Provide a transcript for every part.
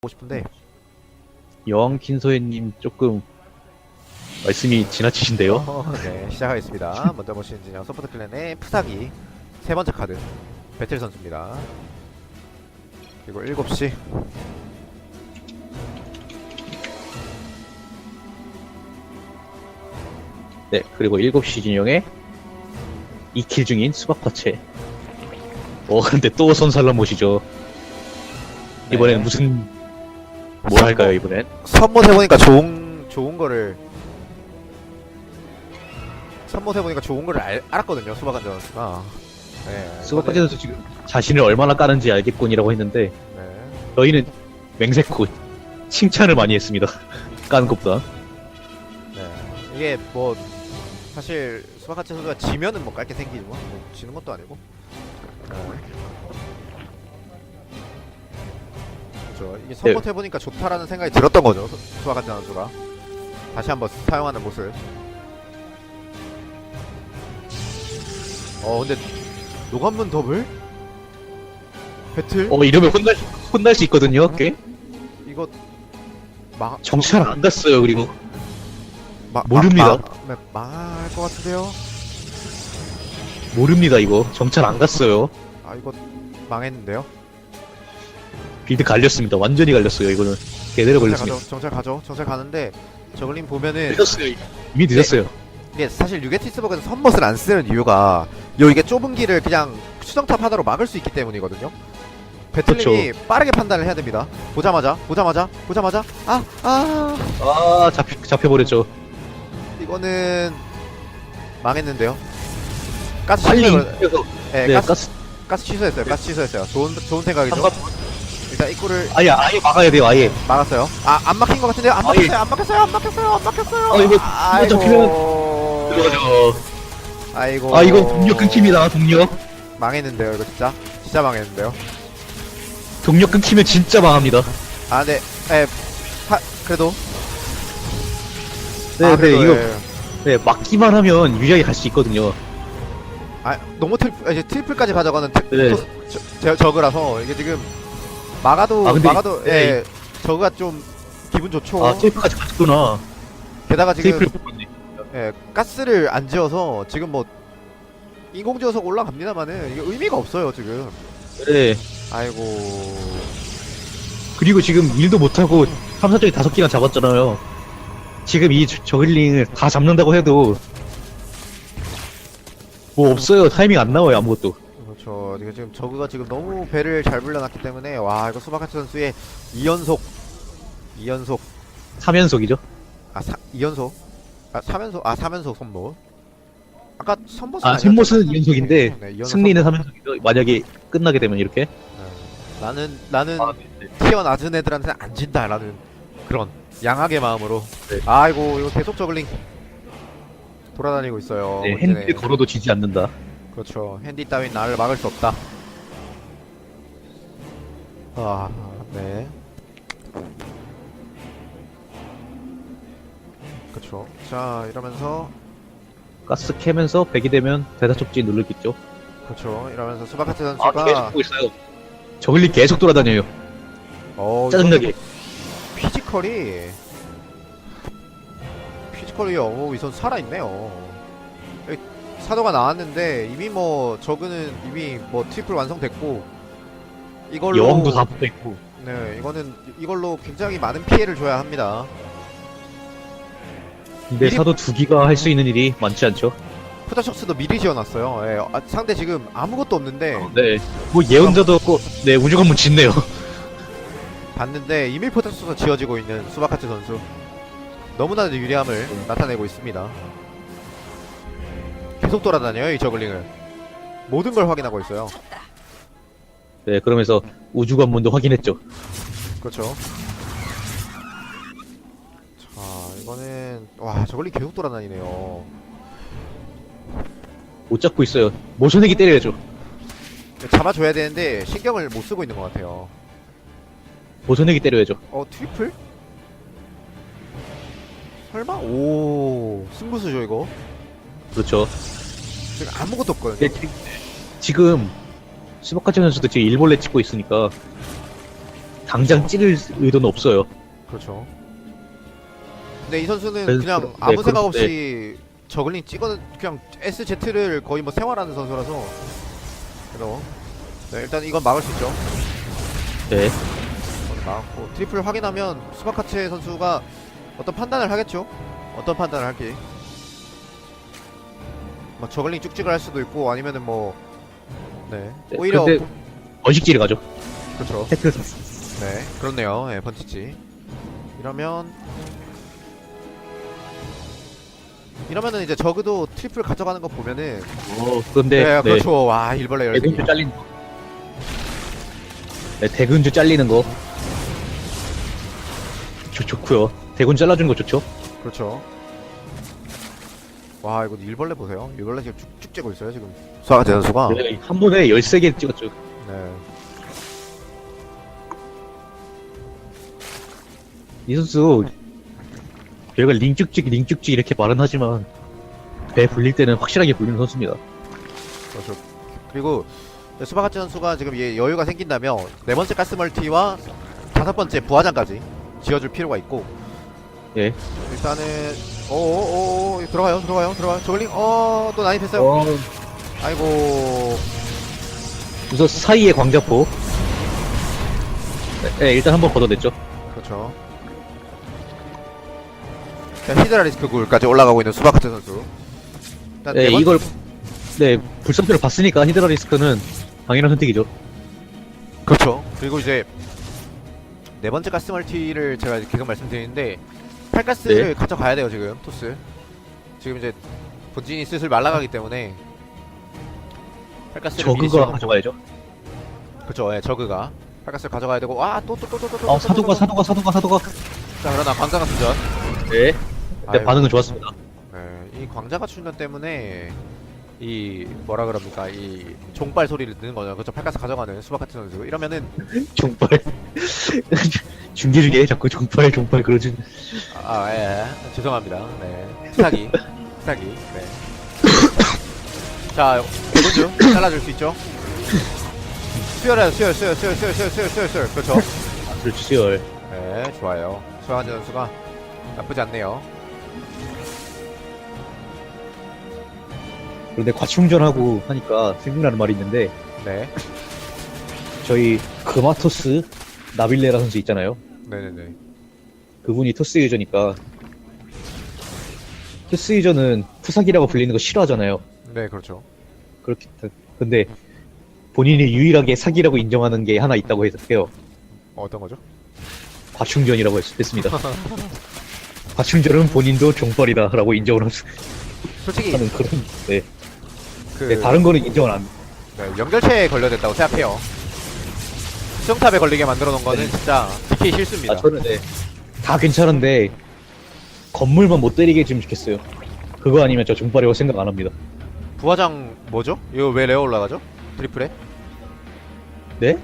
보고 싶은데 여왕 킨소혜님 조금 말씀이 지나치신데요. 어, 네 시작하겠습니다. 먼저 보시는 진영 서포트 클랜의 푸사기 세 번째 카드 배틀 선수입니다. 그리고 7시 네, 그리고 7시 진영에 2킬 중인 수박화채. 어, 근데 또 선살람 모시죠. 이번엔 네. 무슨, 뭘 할까요, 이번엔? 선못 해보니까 좋은 좋은 거를 선못 해보니까 좋은 거를 알, 알았거든요 수박한 선수가. 네. 선수 지금 자신을 얼마나 까는지 알겠군이라고 했는데, 네. 저희는 맹세코 칭찬을 많이 했습니다. 까는 것보다. 네. 이게 뭐 사실 수박하체 선수가 지면은 뭐 깔게 생기지만 뭐 지는 것도 아니고. 네. 그렇죠. 이게 선못 해보니까 좋다라는 생각이 들었던 거죠. 수- 수박하체 선수가 다시 한번 사용하는 모습. 어 근데 노관문 더블 배틀 어, 이러면 혼날, 혼날 수 있거든요, 꽤? 이거 막 정찰 안 갔어요, 그리고. 마, 모릅니다. 마, 마, 망할 것 같은데요. 모릅니다, 이거. 정찰 안 갔어요. 아 이거 망했는데요. 빌드 갈렸습니다. 완전히 갈렸어요, 이거는. 제대로 정찰 걸렸습니다. 가죠. 정찰 가죠. 정찰 가는데 저글링 보면은 늦었어요. 이미 늦었어요. 이게 사실 유게티스버그에서 선못을 안 쓰는 이유가 요 이게 좁은 길을 그냥 수정탑 하나로 막을 수 있기 때문이거든요. 배틀링이 빠르게 판단을 해야 됩니다. 보자마자 보자마자 보자마자 아 아 아, 잡혀, 잡혀버렸죠. 이거는 망했는데요. 가스 빨리 취소했어요. 인해서 네, 네, 가스, 가스, 가스 취소했어요. 가스 취소했어요. 좋은 좋은 생각이죠. 상관, 일단 입구를 아예, 아예 막아야 돼요, 아예. 막았어요. 아, 안 막힌 것 같은데요? 안 아, 예. 막혔어요, 안 막혔어요, 안 막혔어요, 안 막혔어요. 아, 이거 아이고. 잡히면 들어가죠. 아이고. 아, 이거 동력 끊깁니다, 동력. 망했는데요, 이거 진짜. 진짜 망했는데요. 동력 끊기면 진짜 망합니다. 아, 네. 에, 하, 그래도. 네, 아, 네, 그래도, 이거, 예. 네, 막기만 하면 유리하게 갈 수 있거든요. 아, 너무 트리플, 이제 트리플까지 가져가는 트, 네. 토, 저, 저, 저그라서 이게 지금 막아도, 아, 근데 막아도, 이- 예. 저그가 좀 기분 좋죠. 아, 테이프까지 갔구나. 게다가 지금, 테이프를. 예, 가스를 안 지어서 지금 뭐, 인공 지어서 올라갑니다만은 이게 의미가 없어요, 지금. 네. 아이고. 그리고 지금 일도 못하고 탐사정이 다섯 개나 잡았잖아요. 지금 이 저- 저글링을 다 잡는다고 해도 뭐 없어요. 타이밍 안 나와요, 아무것도. 그렇죠. 이게 지금 저그가 지금 너무 배를 잘 불려놨기 때문에 와 이거 수박하트 선수의 2연속 2연속 3연속이죠. 아 4, 2연속 아 3연속 아 3연속 선못 아까 선못은 아? 샘못은 2연속인데 네, 2연속 승리는 선못. 3연속이죠. 만약에 끝나게 되면 이렇게. 네. 나는 나는 아, 네. 티어 낮은 애들한테는 안 진다라는 그런 양악의 마음으로 네. 아이고 이거 계속 저글링 돌아다니고 있어요. 네. 핸드 걸어도 지지 않는다. 그렇죠. 핸디 따윈 나를 막을 수 없다. 아, 네. 그렇죠. 자, 이러면서 가스 캐면서 100이 되면 대사촉지 누르겠죠. 그렇죠. 이러면서 수박하트 아, 선수가 계속 보고 있어요. 저글링 계속 돌아다녀요. 어, 짜증나게. 피지컬이 피지컬이 어, 이 선수 살아 있네요. 사도가 나왔는데 이미 뭐 저그는 이미 뭐 트리플 완성됐고 이걸로 여왕도 다 붙어있고. 네, 이거는 이걸로 굉장히 많은 피해를 줘야 합니다. 근데 미리- 사도 두 기가 할 수 있는 일이 많지 않죠. 푸다셔츠도 미리 지어놨어요. 예, 아, 상대 지금 아무것도 없는데 네. 뭐 예언자도 없고, 네, 우주관문 짓네요. 봤는데 이밀 푸다셔츠가 지어지고 있는 수바카츠 선수 너무나도 유리함을 나타내고 있습니다. 계속 돌아다녀요 이 저글링을 모든 걸 확인하고 있어요. 네, 그러면서 우주 관문도 확인했죠. 그렇죠. 자 이거는 와 저글링 계속 돌아다니네요. 못 잡고 있어요. 모션액이 때려야죠. 잡아줘야 되는데 신경을 못 쓰고 있는 것 같아요. 모션액이 때려야죠. 어 트리플? 설마? 오 승부수죠 이거 그렇죠. 지금 아무것도 없거든요 네, 지- 지금 스바카츠 선수도 지금 일벌레 찍고 있으니까 당장 찌를 의도는 없어요. 그렇죠. 근데 이 선수는 그래서 그냥 그렇- 아무 네, 생각 그렇- 없이 저글링 찍어 그냥 SZ를 거의 뭐 생활하는 선수라서 그래서 네, 일단 이건 막을 수 있죠. 네. 이건 막았고 트리플 확인하면 스바카체 선수가 어떤 판단을 하겠죠. 어떤 판단을 할지. 뭐 저글링 쭉찍을 할 수도 있고 아니면은 뭐 네. 네, 오히려 근데- 번식지를 가죠. 그렇죠. 테크를 네, 그렇네요. 예, 번치지. 이러면 이러면은 이제 저그도 트리플 가져가는 거 보면은 어, 근데 네, 네, 그렇죠. 와, 일벌레. 대근주 잘리는 거. 네, 대근주 잘리는 거. 좋, 좋고요. 대근 잘라주는 거 좋죠. 그렇죠. 와, 이거 일벌레 보세요. 일벌레 지금 쭉쭉 째고 있어요, 지금. 수아가 선수가. 네, 한 번에 13개 찍었죠. 네. 이 선수 저희가 링쭉찍 링쭉찍 이렇게 말은 하지만 배 불릴 때는 확실하게 불리는 선수입니다. 그렇죠. 그리고 수바가치 선수가 지금 얘 여유가 생긴다면 네 번째 가스 멀티와 다섯 번째 부하장까지 지어줄 필요가 있고. 예. 일단은 오오오 들어가요, 들어가요, 들어가요. 저글링 어또 난입했어요. 어, 아이고 우선 사이에 광자포. 네, 네, 일단 한번 걷어냈죠. 그렇죠. 자, 히드라 리스크 굴까지 올라가고 있는 수바카트 선수. 일단 네, 네 번- 이걸 네 불선표를 봤으니까 히드라 리스크는 당연한 선택이죠. 그렇죠. 그리고 이제 네 번째 가스 멀티를 제가 계속 말씀드리는데 팔가스를 네. 가져가야 돼요 지금 토스. 지금 이제 본진이 슬슬 말라가기 때문에 팔가스를 미리 저그가 가져가야죠. 그렇죠. 예, 저그가 팔가스를 가져가야 되고 아또 또 또 또또아 사도가 사도가 사도가 사도가. 자 그러나 광자가 순전. 네. 네 아이고. 반응은 좋았습니다. 네, 이 광자가 충전 때문에 이 뭐라 그럽니까 이 종발 소리를 듣는 거죠. 그렇죠. 팔가스 가져가는 수바카트 선수. 이러면은 종발. 중계 중에 자꾸 종발 종발 그러지. 아, 예, 예. 죄송합니다. 네. 스타기. 스타기. 네. 자, 대군주 잘라줄 수 있죠? 수혈해요, 수혈, 수혈, 수혈, 수혈, 수혈, 수혈, 수혈, 수혈. 그렇죠. 그렇죠 수열. 네, 좋아요. 소환재 선수가 나쁘지 않네요. 그런데 과충전하고 하니까 생각나는 말이 있는데 네. 저희 크마토스 나빌레라 선수 있잖아요. 네네네. 그분이 토스 유저니까 토스 유저는 푸사기라고 불리는 거 싫어하잖아요. 네, 그렇죠. 그렇게 근데 본인이 유일하게 사기라고 인정하는 게 하나 있다고 해서 해요. 어떤 거죠? 과충전이라고 했, 했습니다. 과충전은 본인도 종벌이다라고 인정을 하- 솔직히, 하는 그런 네. 그, 네, 다른 거는 인정을 안. 네, 연결체에 걸려댔다고 생각해요. 수정탑에 걸리게 만들어 놓은 거는 진짜 DK 실수입니다. 아 저는 네, 다 괜찮은데 건물만 못 때리게 해주면 좋겠어요. 그거 아니면 저 종벌이라고 생각 안 합니다. 부화장 뭐죠? 이거 왜 레어 올라가죠? 트리플에? 네?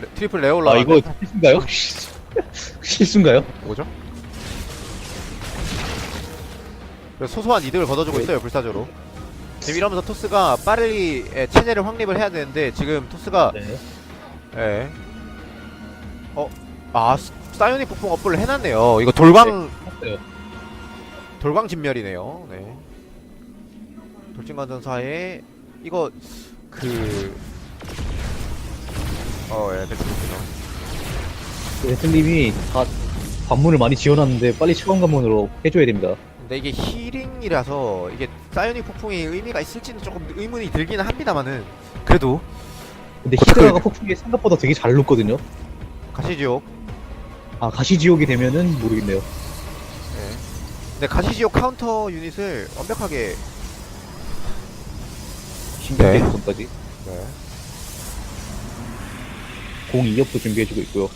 레- 트리플 레어 아 올라가. 이거 실수인가요? 실수인가요? 뭐죠? 그래서 소소한 이득을 거둬주고 있어요 불사조로 지금 이러면서 토스가 빠르게 체제를 확립을 해야 되는데 지금 토스가 네. 예. 어? 아 스- 사이오닉 폭풍 업보를 해놨네요 이거 돌광 했어요. 돌광 진멸이네요 네 돌진관 전사에 이거 그 어예 배틀로구나 레슬님이 다 관문을 많이 지어놨는데 빨리 체험 관문으로 해줘야 됩니다. 근데 이게 힐링이라서 이게 사이오닉 폭풍이 의미가 있을지는 조금 의문이 들기는 합니다만은 그래도 근데. 히드라가 폭풍이 생각보다 되게 잘 녹거든요. 가시지옥 아 가시지옥이 되면은 모르겠네요. 네. 근데 가시지옥 카운터 유닛을 완벽하게 신기하게 네. 전까지 네. 공 2업도 준비해주고 있고요.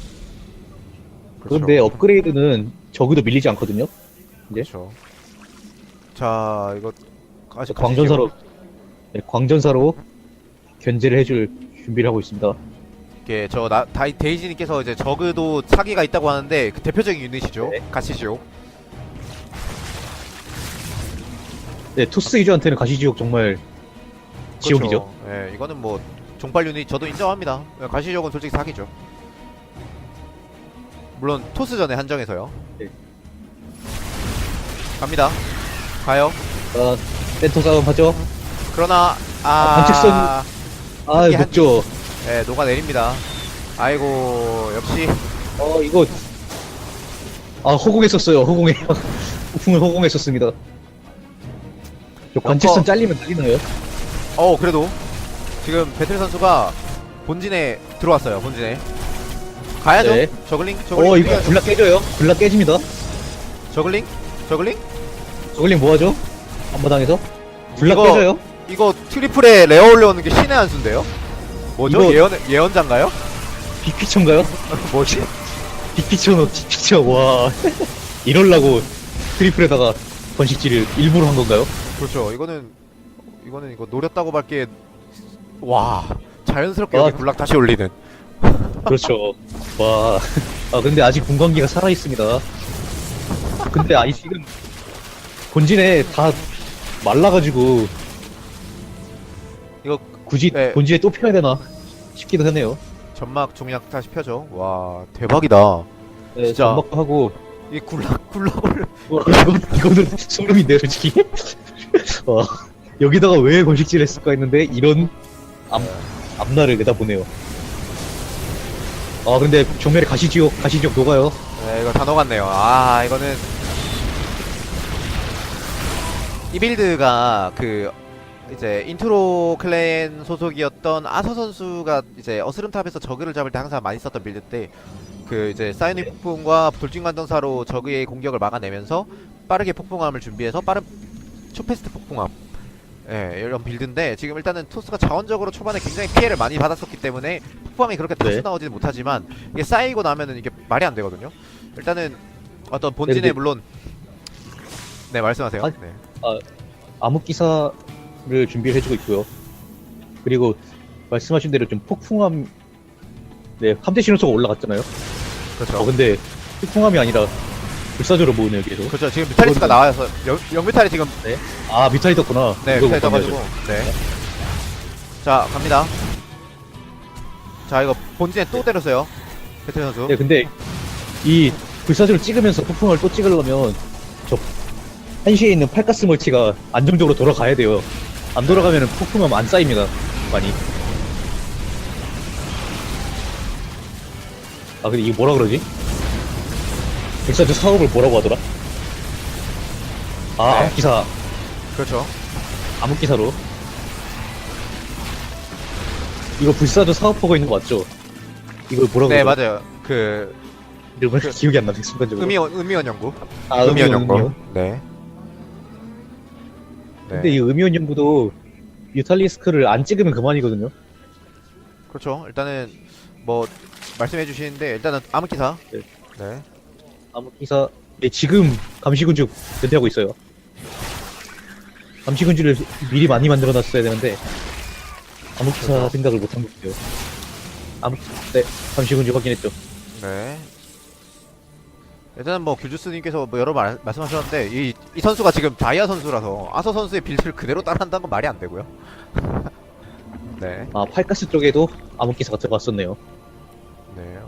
그렇죠. 그런데 업그레이드는 적어도 밀리지 않거든요. 그렇죠. 자 이거 아직 광전사로 네, 광전사로 견제를 해줄 준비를 하고 있습니다. 이게 저 나, 다이, 데이지님께서 이제 저그도 사기가 있다고 하는데 그 대표적인 유닛이죠. 네. 가시지옥. 네 토스 유저한테는 가시지옥 정말 지옥이죠. 그렇죠. 예, 이거는 뭐 종발 유닛 저도 인정합니다. 예, 가시지옥은 솔직히 사기죠. 물론 토스 전에 한정해서요. 네. 갑니다. 가요. 아, 센터 싸움 하죠. 그러나 아, 아, 반칙선. 아, 녹죠. 네, 녹아 내립니다. 아이고 역시 어, 이거. 아, 허공했었어요. 허공에. 폭풍을 허공했었습니다. 저 관측선 어. 잘리면 날리나요? 어 그래도 지금 배틀 선수가 본진에 들어왔어요. 본진에 가야죠. 네. 저글링 저글링 어, 이거. 불라 깨져요. 불라 깨집니다. 저글링 저글링 저글링 뭐하죠? 앞마당에서? 불라 이거- 깨져요? 이거 트리플에 레어 올려오는 게 신의 한 수인데요? 뭐죠? 이거- 예언 예언자인가요? 빅피처인가요? 뭐지? 빅피처노 빅피처 와 이럴라고 트리플에다가 번식지를 일부러 한 건가요? 그렇죠. 이거는 이거는 이거 노렸다고 밖에 와 자연스럽게 아, 여기 군락 다시 올리는. 그렇죠 와아 근데 아직 분광기가 살아있습니다 근데 아니 지금 본진에 다 말라가지고 이거 굳이 네. 본진에 또 펴야 되나 싶기도 하네요 점막 중약 다시 펴죠. 와 대박이다. 네, 진짜. 전막도 하고 이 군락 군락을 와, 이거, 이거는 소름인데요 솔직히 와 여기다가 왜 번식지를 했을까 했는데 이런 앞, 앞날을 내다보네요 아 근데 정면에 가시지옥 가시지옥 녹아요 네, 이거 다 녹았네요. 아, 이거는 이 빌드가 그 이제 인트로 클랜 소속이었던 아서 선수가 이제 어스름탑에서 저그를 잡을 때 항상 많이 썼던 빌드인데 그 이제 사이닉 폭풍과 돌진관전사로 저그의 공격을 막아내면서 빠르게 폭풍함을 준비해서 빠른 초패스트 폭풍함 예, 이런 빌드인데 지금 일단은 토스가 자원적으로 초반에 굉장히 피해를 많이 받았었기 때문에 폭풍함이 그렇게 다수 네. 나오지는 못하지만 이게 쌓이고 나면은 이게 말이 안 되거든요. 일단은 어떤 본진에 네, 물론 네 말씀하세요. 아, 네. 암흑 기사를 준비를 해주고 있고요 그리고 말씀하신 대로 좀 폭풍함 네 함대 신호소가 올라갔잖아요 그렇죠. 어 근데 폭풍함이 아니라 불사조로 모으네요 계속 그렇죠. 지금 뮤탈리스가 그거는- 나와서 영, 영뮤탈이 지금 아 뮤탈이 떴구나 네 이거 못 봤네요, 떠가지고 네. 자 갑니다. 자 이거 본진에 또 때렸어요. 배틀 선수. 저. 네 근데 이 불사조를 찍으면서 폭풍을 또 찍으려면 저 한시에 있는 팔가스 멀티가 안정적으로 돌아가야 돼요 안 돌아가면 폭풍함 안 쌓입니다 많이 아 근데 이게 뭐라 그러지? 불사조 사업을 뭐라고 하더라? 아 네. 암흑기사 그렇죠. 암흑기사로 이거 불사조 사업하고 있는 거 맞죠? 이걸 뭐라고 네 그러더라? 맞아요. 그 이름을 그- 기억이 안 나네 순간적으로 음이원 음이원 연구. 아 음이원 음이온 연구. 연구 네. 근데 이 음이온 연구도 뮤탈리스크를 안 찍으면 그만이거든요 그렇죠. 일단은 뭐 말씀해 주시는데 일단은 암흑기사. 네. 네. 암흑기사 네 지금 감시군주 연대하고 있어요 감시군주를 미리 많이 만들어놨어야 되는데 암흑기사 그렇죠. 생각을 못한 것 같아요 암흑 네 감시군주 확인했죠 네. 일단은 뭐 규주스님께서 뭐 여러 말 말씀하셨는데 이, 이 선수가 지금 다이아 선수라서 아서 선수의 빌드를 그대로 따라한다는 건 말이 안 되고요. 네. 아 팔가스 쪽에도 암흑 기사가 들어갔었네요 네.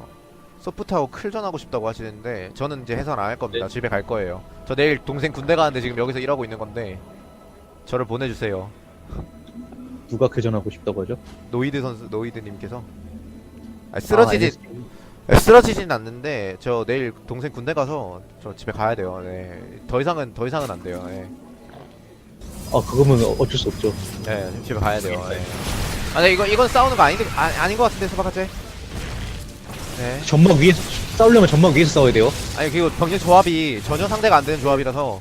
소프트하고 클전하고 싶다고 하시는데 저는 이제 해선 안 할 겁니다. 네. 집에 갈 거예요. 저 내일 동생 군대 가는데 지금 여기서 일하고 있는 건데 저를 보내주세요. 누가 교전하고 싶다고 하죠? 노이드 선수 노이드님께서 아, 쓰러지지 아, 네, 쓰러지진 않는데 저 내일 동생 군대 가서 저 집에 가야 돼요. 네. 더 이상은 더 이상은 안 돼요. 네. 아 그거면 어쩔 수 없죠 네, 집에 가야 돼요. 네. 아, 네, 이거 이건 싸우는 거 아닌 아, 아닌 것 같은데 소박하지? 네. 점막 위에서 싸우려면 점막 위에서 싸워야 돼요 아니 그리고 병력 조합이 전혀 상대가 안 되는 조합이라서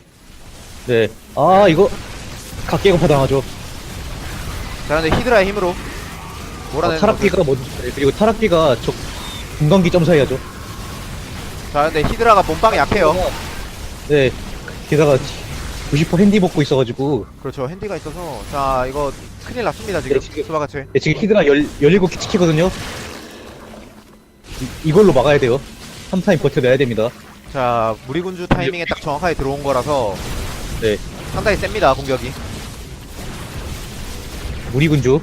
네. 아, 이거 각계공파 당하죠. 자 근데 히드라의 힘으로 아, 몰아내는 타락기가 먼저, 네, 그리고 타락기가 저 분광기 점사해야죠. 자 근데 히드라가 몸빵이 약해요. 네. 게다가 90% 핸디 먹고 있어가지고, 그렇죠. 핸디가 있어서 자 이거 큰일 났습니다 지금 네, 지금-. 네, 지금 히드라 열, 17개 찍히거든요. 이, 이걸로 막아야 돼요. 3타임 버텨내야 됩니다. 자 무리군주 타이밍에 딱 정확하게 들어온 거라서 네. 상당히 셉니다 공격이. 무리군주.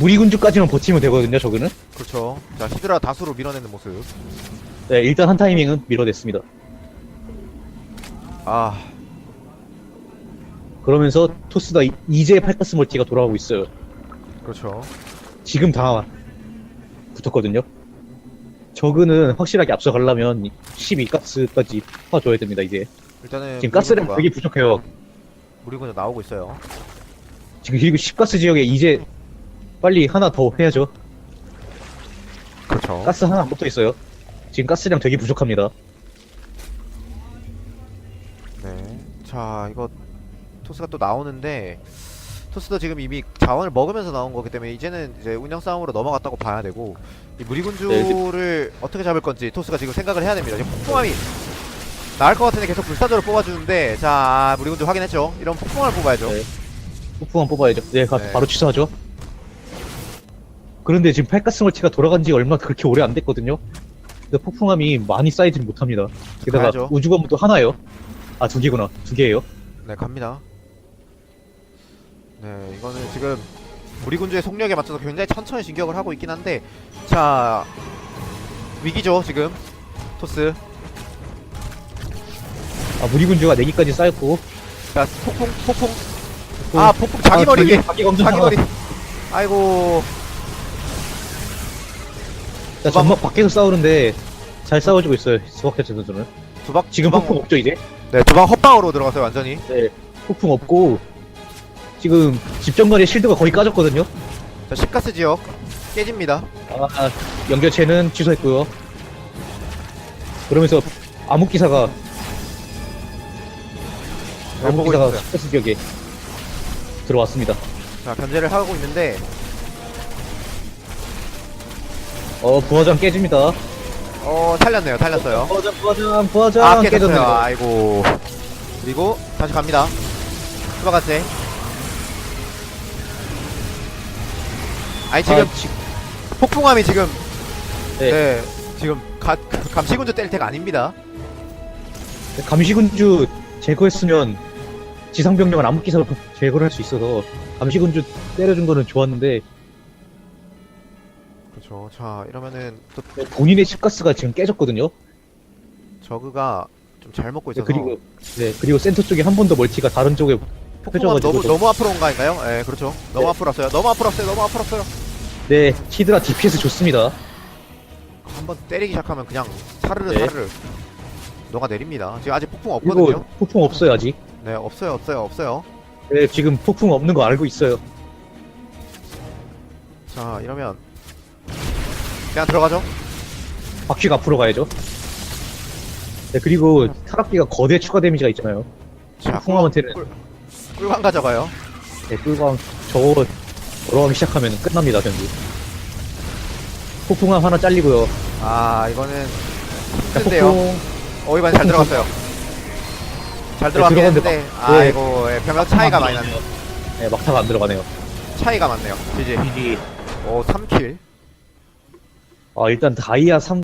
무리군주까지만 버티면 되거든요, 저거는. 그렇죠. 자 히드라 다수로 밀어내는 모습. 네, 일단 한 타이밍은 밀어냈습니다. 아 그러면서 토스가 이- 이제 팔가스 멀티가 돌아오고 있어요. 그렇죠 지금 다 붙었거든요. 저그는 확실하게 앞서가려면 12가스까지 퍼줘야 됩니다, 이제. 일단은 지금 가스량 무리군주가- 되게 부족해요. 무리군주 나오고 있어요 지금 그리고 10가스 지역에 이제 빨리 하나 더 해야죠. 그렇죠 가스 하나 붙어 있어요. 지금 가스량 되게 부족합니다. 네 자 이거 토스가 또 나오는데 토스도 지금 이미 자원을 먹으면서 나온 거기 때문에 이제는 이제 운영 싸움으로 넘어갔다고 봐야 되고 이 무리군주를 어떻게 잡을 건지 토스가 지금 생각을 해야 됩니다. 지금 폭풍함이 나을 것 같은데 계속 불사조를 뽑아주는데 자 무리군주 확인했죠. 이런 폭풍함을 뽑아야죠. 네. 폭풍만 뽑아야죠. 네, 가- 네. 바로 취소하죠. 그런데 지금 팔가스 멀티가 돌아간 지 얼마 그렇게 오래 안 됐거든요. 근데 폭풍함이 많이 쌓이지 못합니다. 게다가 가야죠. 우주건물도 하나예요. 아, 두 개구나. 두 개예요. 네 갑니다. 네 이거는 지금 무리군주의 속력에 맞춰서 굉장히 천천히 진격을 하고 있긴 한데 자 위기죠 지금 토스 아, 무리군주가 4개까지 쌓였고. 자 폭풍 폭풍 아 폭풍 자기 아, 머리 자기- 자기 검증 자기. 머리 아이고 자, 전막 밖에서 싸우는데 잘 싸워주고 있어요. 스바켓 선수는. 두박 지금 폭풍 없죠, 이제? 네 두방 헛방으로 들어갔어요 완전히 네. 폭풍 없고. 지금 집정관의 실드가 거의 까졌거든요. 자 십가스 지역 깨집니다 아, 연결체는 취소했고요. 그러면서 암흑기사가 네, 보고 암흑기사가 있어요 스페스 지역에 들어왔습니다. 자 견제를 하고 있는데 어, 부화장 깨집니다. 어 살렸네요. 살렸어요. 부화장, 부화장, 부화장 아 깨졌어요. 깨졌네요. 아이고. 그리고 다시 갑니다. 수박아세 아니 지금 아, 지- 폭풍함이 지금 네. 네, 지금 가, 감시군주 뗄 때가 아닙니다. 감시군주 제거했으면 지상병력은 암흑기사로 제거를 할 수 있어서 감시군주 때려준 거는 좋았는데 그렇죠 자 이러면은 또 본인의 칩가스가 지금 깨졌거든요. 저그가 좀 잘 먹고 네, 있어서 그리고 네 그리고 센터 쪽에 한 번 더 멀티가 다른 쪽에 폭풍함 펴져가지고 너무 좀- 너무 앞으로 온 거 아닌가요? 예 그렇죠 너무 네. 앞으로 왔어요 너무 앞으로 왔어요 너무 앞으로 왔어요 네 히드라 DPS 좋습니다. 한번 때리기 시작하면 그냥 사르르 네. 사르르 녹아 내립니다. 지금 아직 폭풍 없거든요. 폭풍 없어요 아직. 네 없어요 없어요 없어요. 네 지금 폭풍 없는 거 알고 있어요. 자 이러면 그냥 들어가죠. 박쥐가 앞으로 가야죠. 네 그리고 타락기가 거대 추가 데미지가 있잖아요. 자 폭풍함한테는 꿀- 꿀광 가져가요. 네 꿀광 저거 돌아가기 시작하면 끝납니다 경기. 폭풍함 하나 잘리고요. 아 이거는 자, 힘든데요. 폭풍 어 이번 잘 들어갔어요. 잘 들어갔긴 들어갔는데 했는데 막- 네. 아이고 예, 병력 차이가 많이 나네요. 네 막타가 안 들어가네요. 차이가 많네요. GG. GG. 오 3킬. 아 일단 다이아 3